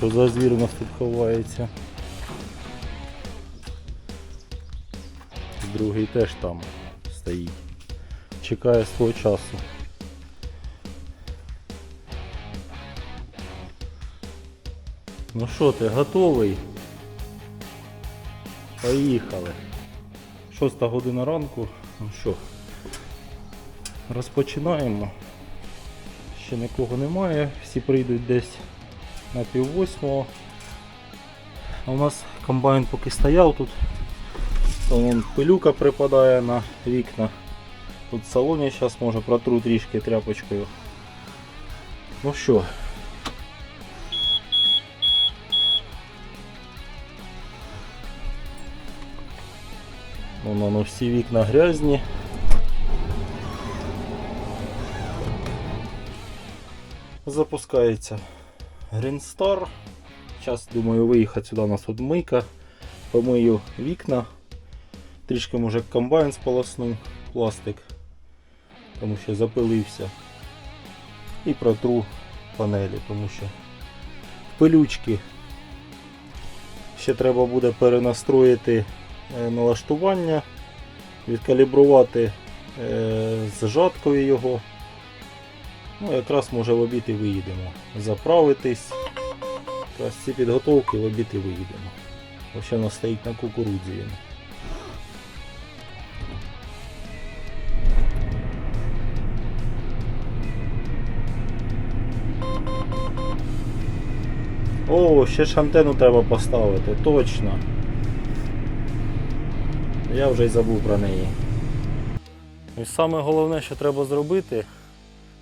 що за звір у нас тут ховається. Другий теж там стоїть. Чекає свого часу. Ну що ти, готовий? Поїхали. Шоста година ранку. Ну що, розпочинаємо. Ще нікого немає, всі прийдуть десь на пів восьмого. А у нас комбайн поки стояв тут. То вон пилюка припадає на вікна. Тут в салоні зараз може протру трішки тряпочкою. Ну що, Воно ну, всі вікна грязні. Запускається Green Star. Зараз думаю виїхати сюди у нас мийка. Помию вікна. Трішки може комбайн сполоснув пластик, тому що запилився. І протру панелі, тому що пилючки. Ще треба буде перенастроїти е, налаштування, відкалібрувати е, з жаткою його. Ну, якраз може в обід і виїдемо. Заправитись. Якраз ці підготовки в обід і виїдемо. Взагалі воно стоїть на кукурудзі. він. О, ще ж антенну треба поставити, точно. Я вже й забув про неї. І саме головне, що треба зробити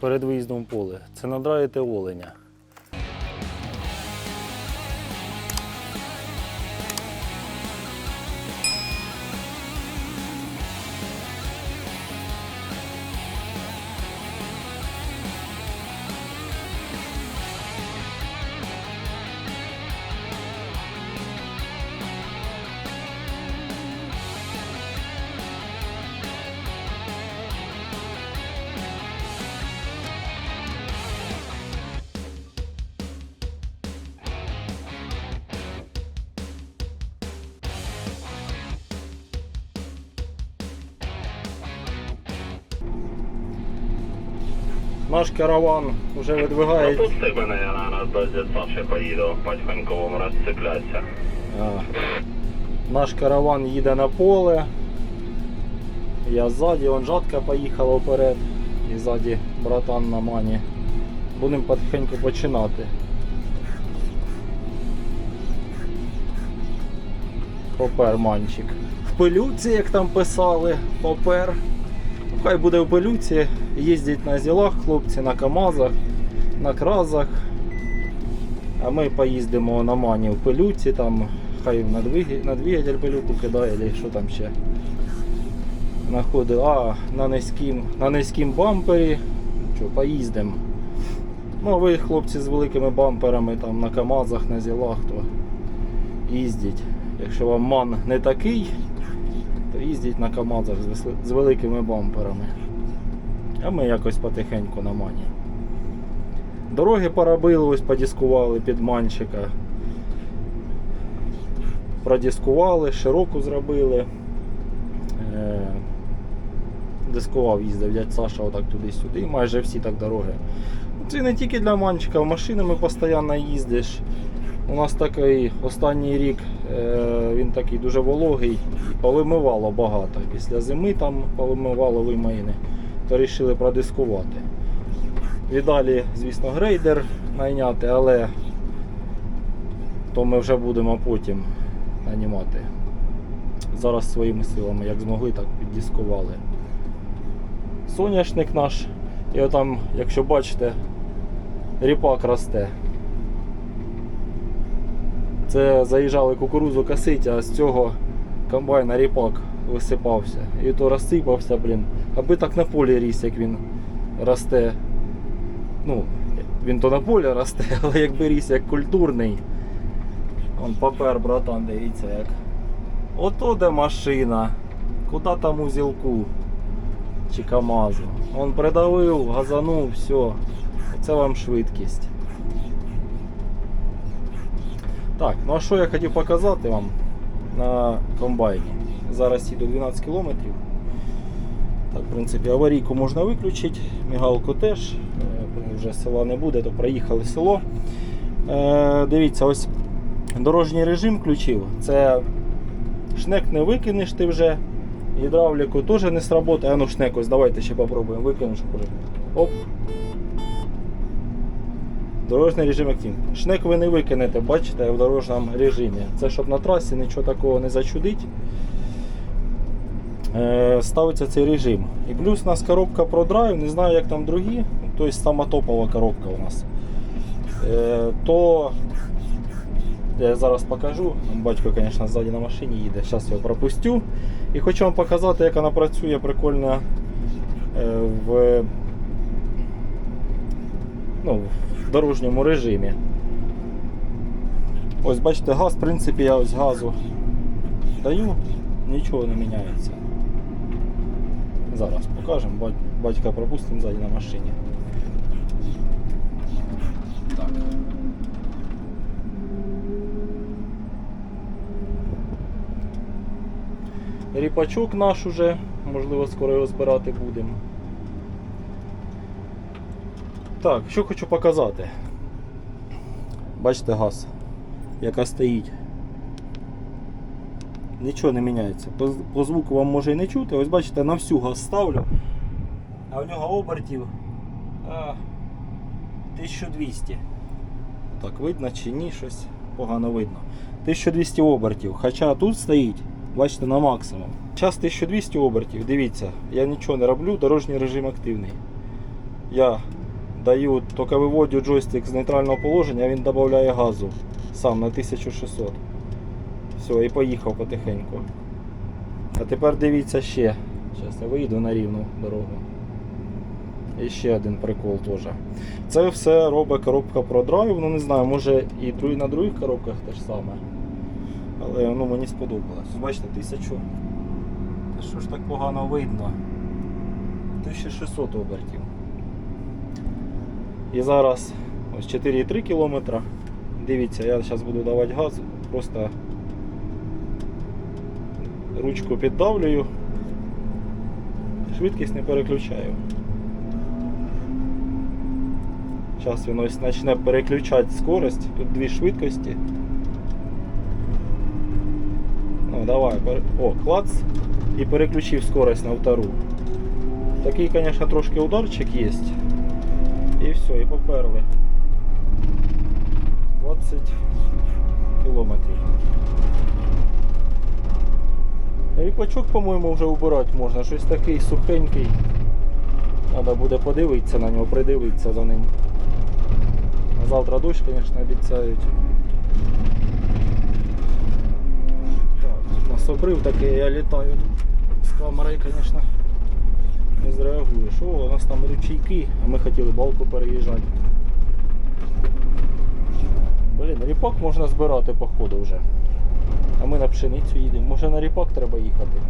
перед виїздом в поле, це надраєте оленя. Наш караван вже видвигає. Пропусти мене, я на до дідца ще поїду, вам розцепляться. А, Наш караван їде на поле. Я ззаді, он жатка поїхала вперед. І ззаді братан на мані. Будемо потихеньку починати. Попер манчик. В пилюці, як там писали, попер. Хай буде в пилюці, їздять на зілах хлопці, на КАМАЗах, на кразах. А ми поїздимо на мані в пилюці, там хай на, двиг... двигатель пилюку кидає, чи що там ще. Находив, а на низькім, на низькім бампері. Що, поїздимо. Ну, а ви, хлопці з великими бамперами там на КАМАЗах, на зілах, то їздіть. Якщо вам ман не такий, то їздіть на КАМАЗах з, великими бамперами. А ми якось потихеньку на мані. Дороги поробили, ось подіскували під манчика. Продіскували, широку зробили. Е, Дискував, їздив дядь Саша отак туди-сюди, майже всі так дороги. Це не тільки для манчика, машинами постійно їздиш. У нас такий останній рік е, він такий дуже вологий, повимивало багато. Після зими там повимивало вимоїни, то вирішили продискувати. Віддалі, звісно, грейдер найняти, але то ми вже будемо потім нанімати. Зараз своїми силами, як змогли, так піддискували. Соняшник наш, і отам, якщо бачите, ріпак росте. Це заїжджали кукурузу косить, а з цього комбайна ріпак висипався. І то розсипався, блін. Аби так на полі ріс, як він росте. Ну, він то на полі росте, але якби ріс як культурний. Он папер, братан, дивіться як. Ото де машина. Куди там узілку? Чи КАМАЗу. Он придавив, газанув, все. Це вам швидкість. Так, ну а що я хотів показати вам на комбайні? Зараз їду 12 кілометрів. Так, в принципі, аварійку можна виключити, мігалку теж. Е, Вже села не буде, то проїхали село. Е, дивіться, ось дорожній режим включив. Це шнек не викинеш ти вже. Гідравліку теж не сработає. А ну шнек, ось давайте ще попробуємо. Викинеш. Оп. Дорожній режим активний. Шнек ви не викинете, бачите, в дорожньому режимі. Це щоб на трасі нічого такого не зачудить. Е, ставиться цей режим. І плюс у нас коробка ProDrive, не знаю як там другі, тобто сама топова коробка у нас. Е, то я зараз покажу. Батько, звісно, ззаді на машині їде. Зараз його пропустю. І хочу вам показати, як вона працює прикольно е, в, ну, дорожньому режимі. Ось бачите, газ, в принципі, я ось газу даю, нічого не міняється. Зараз покажемо, батька пропустимо ззаді на машині. Так. Ріпачок наш уже, можливо, скоро його збирати будемо. Так, що хочу показати. Бачите газ, яка стоїть. Нічого не міняється. По, по звуку вам може і не чути. Ось бачите, на всю газ ставлю. А в нього обертів а, 1200. Так видно чи ні, щось погано видно. 1200 обертів. Хоча тут стоїть, бачите, на максимум. Зараз 1200 обертів. Дивіться, я нічого не роблю, дорожній режим активний. Я даю, тільки виводю джойстик з нейтрального положення, він додає газу сам на 1600. Все, і поїхав потихеньку. А тепер дивіться ще. Зараз я вийду на рівну дорогу. І ще один прикол теж. Це все робить коробка ProDrive, ну не знаю, може і на других коробках те ж саме. Але ну, мені сподобалось. Бачите, 1000. Та що ж так погано видно? 1600 обертів. І зараз ось 4,3 км. Дивіться, я зараз буду давати газ, просто ручку піддавлюю, швидкість не переключаю. Зараз він ось почне переключати скорость, тут дві швидкості. Ну, давай, о, клац і переключив скорость на втору. Такий, звісно, трошки ударчик є. І все, і поперли. 20 кілометрів. Ріпачок, по-моєму, вже убирати можна. Щось такий сухенький. Треба буде подивитися на нього, придивитися за ним. Завтра дощ, звісно, обіцяють. Так, у нас обрив такий, я літаю з камерою, звісно. Не зреагуєш. О, у нас там ручейки, а ми хотіли балку переїжджати. Блін, ріпак можна збирати походу вже. А ми на пшеницю їдемо. Може на ріпак треба їхати.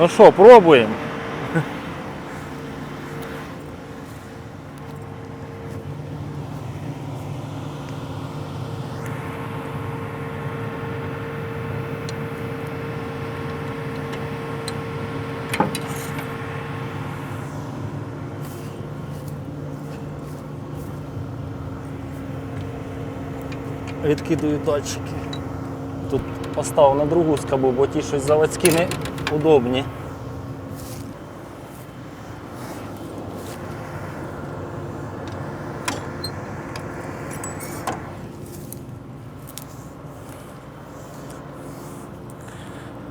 Ну що, пробуємо. Відкидую датчики. Тут поставив на другу скобу, бо ті щось заводські не удобні.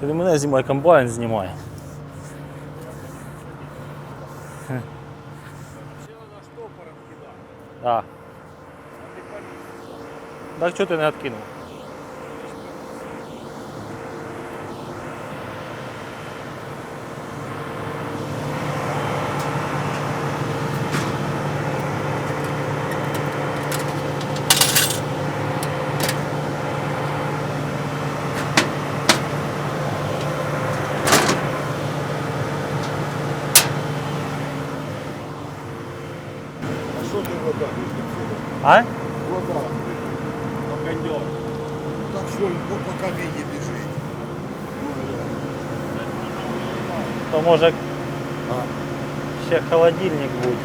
Ти не мене знімай, комбайн знімай. Так. Так чого ти не відкинув? Так що, ну, по кабіні біжить. То може А, ще холодильник буде.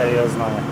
Я його знаю.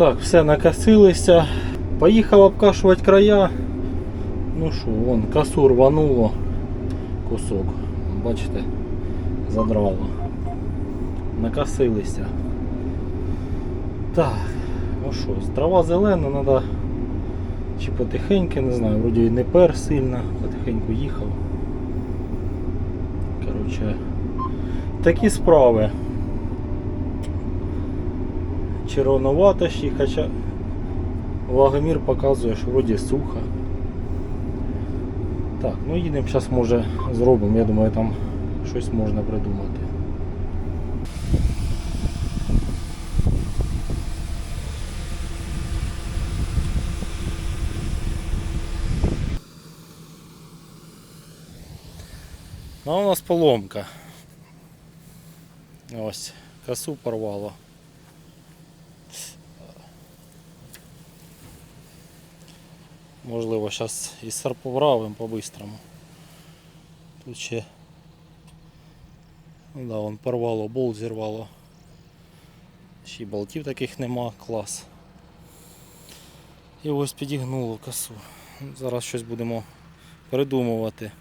Так, все накосилися. Поїхав обкашувати края. Ну що, вон, косу рвануло кусок. Бачите, задрало. Накосилися. Так, ну що, трава зелена, треба чи потихеньку, не знаю, вроді і не пер сильно, потихеньку їхав. Коротше, такі справи. Червоновато ще, хоча влагомір показує, що вроді сухо. Так, ну їдемо зараз може зробимо, я думаю там щось можна придумати. Ну, а у нас поломка. Ось, косу порвало. Можливо, зараз і серповравим по-бистрому. Тут ще. Ну да, вон порвало, болт зірвало. Ще й болтів таких нема, клас. І ось підігнуло косу. Зараз щось будемо придумувати.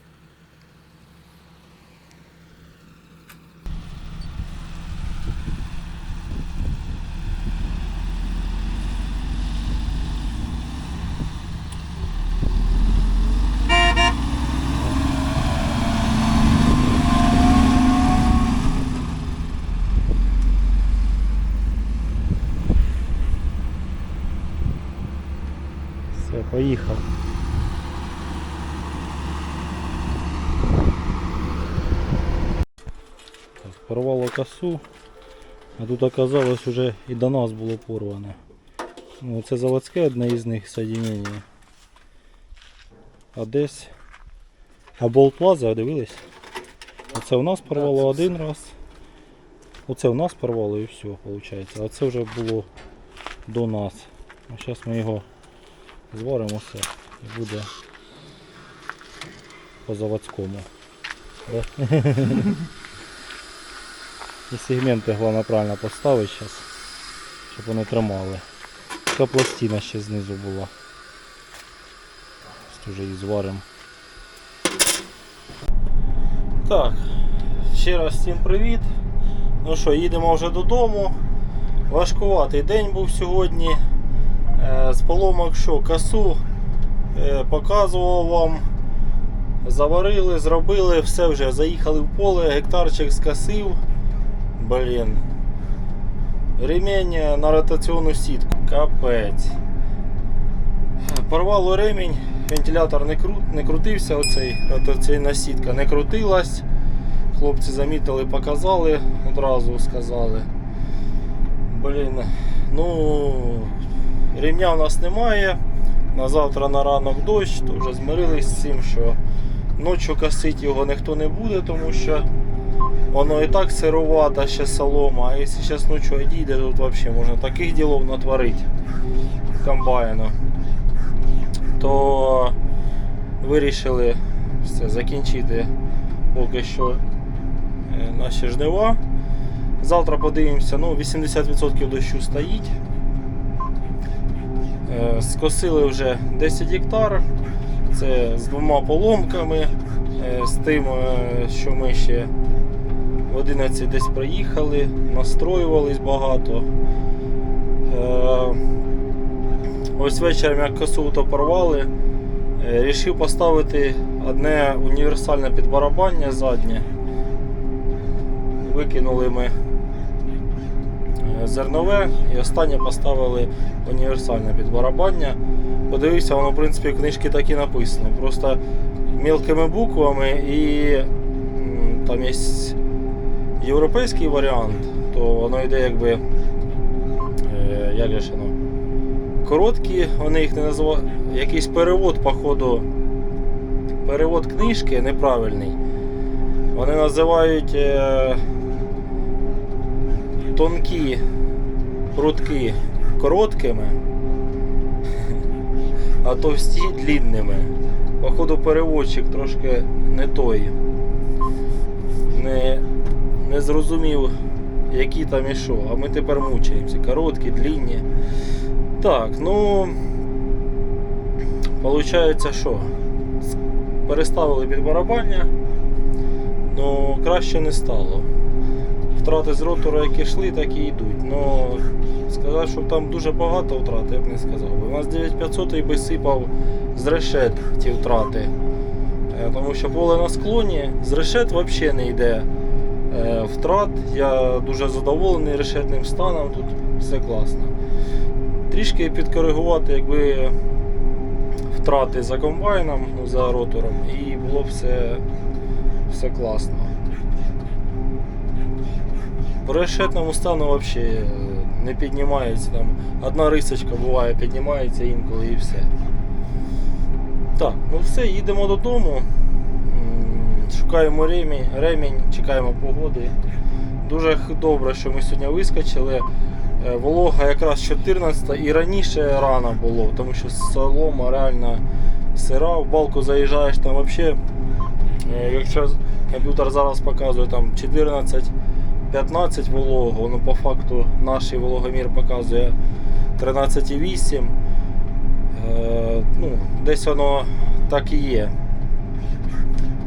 Все, поїхав. Так, порвало косу, а тут оказалось вже і до нас було порване. Ну, це заводське одне із них соединення. А десь. А болт плаза, дивились? Оце у нас порвало один раз. Оце у нас порвало і все, виходить. А це вже було до нас. А зараз ми його зваримо все і буде по заводському. І сегменти головне правильно поставити зараз, щоб вони тримали. Така пластина ще знизу була. Вже її зваримо. Так, ще раз всім привіт. Ну що, їдемо вже додому. Важкуватий день був сьогодні. Е, З поломок що, косу е, показував вам. Заварили, зробили, все вже. Заїхали в поле, гектарчик скосив. Блін. Ремінь на ротаційну сітку. Капець. Порвало ремінь, вентилятор не, кру... не крутився, оцей ротаційна сітка не крутилась. Хлопці замітили, показали, одразу сказали. Блін, ну ремня у нас немає. На завтра на ранок дощ, то вже змирились з цим, що ночі косити його ніхто не буде, тому що воно і так сировата, ще солома, а якщо зараз ночі одійде, тут взагалі можна таких ділов натворити комбайну. То вирішили все, закінчити поки що е, наші жнива. Завтра подивимося, ну 80% дощу стоїть. Е, Скосили вже 10 гектар. Це з двома поломками, е, з тим, е, що ми ще в 11 десь проїхали, настроювались багато. Ось вечором як косу то порвали. Рішив поставити одне універсальне підбарабання заднє. Викинули ми зернове і останнє поставили універсальне підбарабання. Подивився, воно в принципі в книжці так і написано. Просто мілкими буквами і там є європейський варіант, то воно йде якби. е, Як же? Короткі, вони їх не називають. Якийсь перевод, походу. Перевод книжки неправильний. Вони називають е, тонкі прутки короткими, а товсті длінними. Походу переводчик трошки не той. Не, не зрозумів, які там і що. А ми тепер мучаємося. Короткі, длінні. Так, ну. Получається, що? Переставили під барабання, ну краще не стало. Втрати з ротора, які йшли, так і йдуть. Ну, сказати, що там дуже багато втрат, я б не сказав. У нас 9500 і би сипав з решет ті втрати. Е, Тому що поле на склоні, з решет взагалі не йде е, втрат. Я дуже задоволений решетним станом, тут все класно. Трішки підкоригувати, якби втрати за комбайном, ну, за ротором, і було б все, все класно. По решетному стану взагалі не піднімається. Там одна рисочка буває, піднімається інколи і все. Так, ну все, їдемо додому. Шукаємо ремінь, ремінь, чекаємо погоди. Дуже добре, що ми сьогодні вискочили. Е, Волога якраз 14 і раніше рано було, тому що солома реально сира, в балку заїжджаєш там взагалі. Якщо комп'ютер зараз показує там 14-15 вологу, ну по факту наш вологомір показує 13,8. Е, ну, десь воно так і є.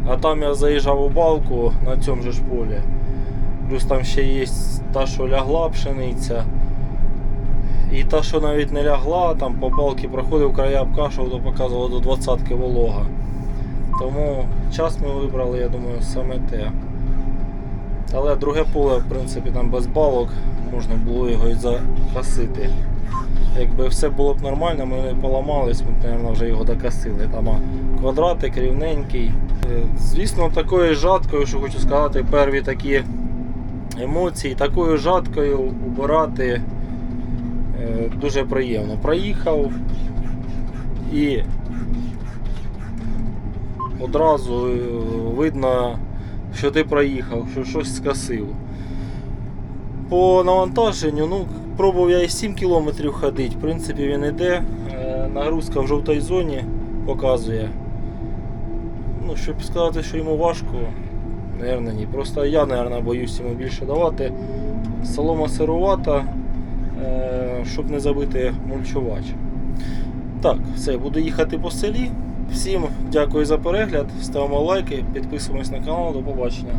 А там я заїжджав у балку на цьому же ж полі. Плюс там ще є та, що лягла пшениця. І та, що навіть не лягла, там по балки проходив края обкашував, то показувало до 20 волога. Тому час ми вибрали, я думаю, саме те. Але друге поле, в принципі, там без балок, можна було його і закосити. Якби все було б нормально, ми не поламались, ми б, вже його докосили. Там квадратик рівненький. Е, Звісно, такою жаткою, що хочу сказати, перві такі емоції, такою жаткою убирати е, дуже приємно. Проїхав і одразу е, видно, що ти проїхав, що щось скосив. По навантаженню, ну, пробував я і 7 км ходити, в принципі він іде. Е, Нагрузка в жовтій зоні показує. Ну, щоб сказати, що йому важко, Наверно, ні. Просто я, наверное, боюсь йому більше давати. Солома сирувата, е, щоб не забити мульчувач. Так, все, буду їхати по селі. Всім дякую за перегляд, ставимо лайки, підписуємось на канал, до побачення.